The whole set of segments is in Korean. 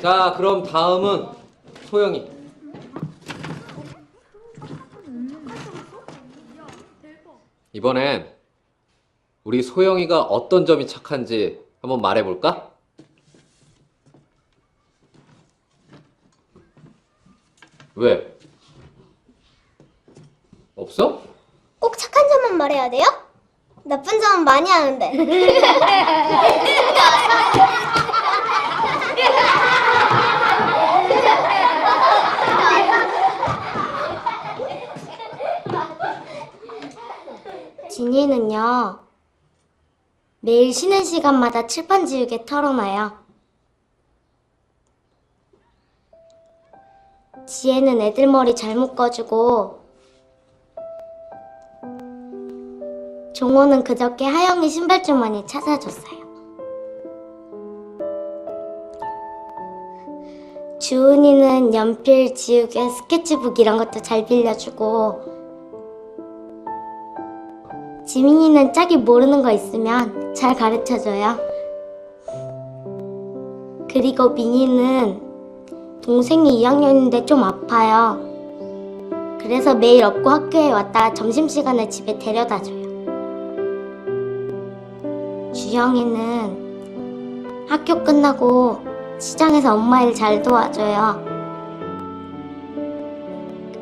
자, 그럼 다음은 소영이. 이번엔 우리 소영이가 어떤 점이 착한지 한번 말해볼까? 왜? 없어? 꼭 착한 점만 말해야 돼요? 나쁜 점은 많이 하는데. 진이는요, 매일 쉬는 시간마다 칠판 지우개 털어놔요. 지혜는 애들 머리 잘 묶어주고, 종호는 그저께 하영이 신발 주머니 찾아줬어요. 주은이는 연필, 지우개, 스케치북 이런 것도 잘 빌려주고 지민이는 짝이 모르는 거 있으면 잘 가르쳐줘요. 그리고 민이는 동생이 2학년인데 좀 아파요. 그래서 매일 업고 학교에 왔다가 점심시간에 집에 데려다 줘요. 주영이는 학교 끝나고 시장에서 엄마 일 잘 도와줘요.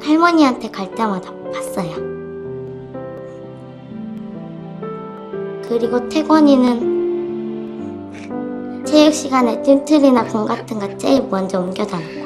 할머니한테 갈 때마다 봤어요. 그리고 태권이는 체육 시간에 띨틀이나 공 같은 거 제일 먼저 옮겨다 놓고요.